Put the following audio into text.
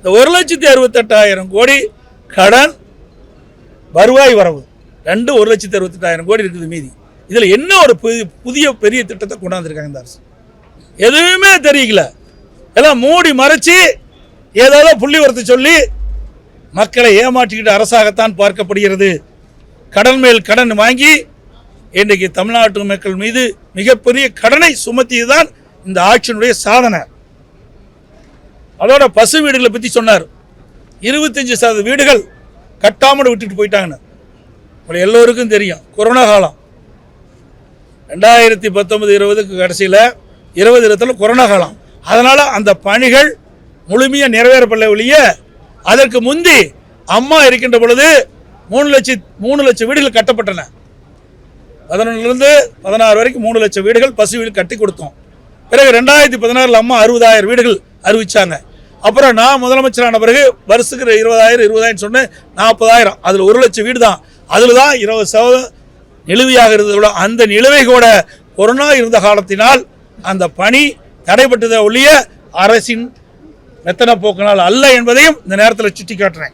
இந்த ஒரு லட்சத்தி அறுபத்தெட்டாயிரம் கோடி கடன் வருவாய் வரவு. ரெண்டு ஒரு லட்சத்தி அறுபத்தெட்டாயிரம் கோடி இருக்குது மீதி. இதில் என்ன ஒரு புதிய புதிய பெரிய திட்டத்தை கொண்டாந்துருக்காங்க இந்த அரசு? எதுவுமே தெரியல. எல்லாம் மூடி மறைச்சி ஏதாவது புள்ளி வரத்து சொல்லி மக்களை ஏமாற்றிக்கிட்டு அரசாகத்தான் பார்க்கப்படுகிறது. கடன் மேல் கடன் வாங்கி இன்றைக்கு தமிழ்நாட்டு மக்கள் மீது மிகப்பெரிய கடனை சுமத்தியதுதான் இந்த ஆட்சியினுடைய சாதனை. அதோட பசு வீடுகளை பற்றி சொன்னார். இருபத்தஞ்சி சதவீத வீடுகள் கட்டாமல் விட்டுட்டு போயிட்டாங்கன்னு. உங்களை எல்லோருக்கும் தெரியும் கொரோனா காலம். ரெண்டாயிரத்தி பத்தொன்பது இருபதுக்கு கடைசியில் இருபது இருபத்தில் கொரோனா காலம். அதனால் அந்த பணிகள் முழுமையாக நிறைவேறப்படல ஒழிய அதற்கு முந்தி அம்மா இருக்கின்ற பொழுது மூணு லட்சம் மூணு லட்சம் வீடுகள் கட்டப்பட்டன. பதினொன்றுலேருந்து பதினாறு வரைக்கும் மூணு லட்சம் வீடுகள் பசு வீடு கட்டி கொடுத்தோம். பிறகு ரெண்டாயிரத்தி பதினாறில் அம்மா அறுபதாயிரம் வீடுகள் அறிவித்தாங்க அப்புறம் நான் முதலமைச்சரான பிறகு வருஷத்துக்கு இருபதாயிரம் இருபதாயிரம் சொன்னேன். நாற்பதாயிரம். அதில் ஒரு லட்சம் வீடு தான். அதில் தான் இருபது சதவீதம் நிலுவையாக இருந்ததோட அந்த நிலுவை கூட கொரோனா இருந்த காலத்தினால் அந்த பணி தடைபட்டதை ஒழிய அரசின் மெத்தன போக்கினால் அல்ல என்பதையும் இந்த நேரத்தில் சுட்டி காட்டுறேன்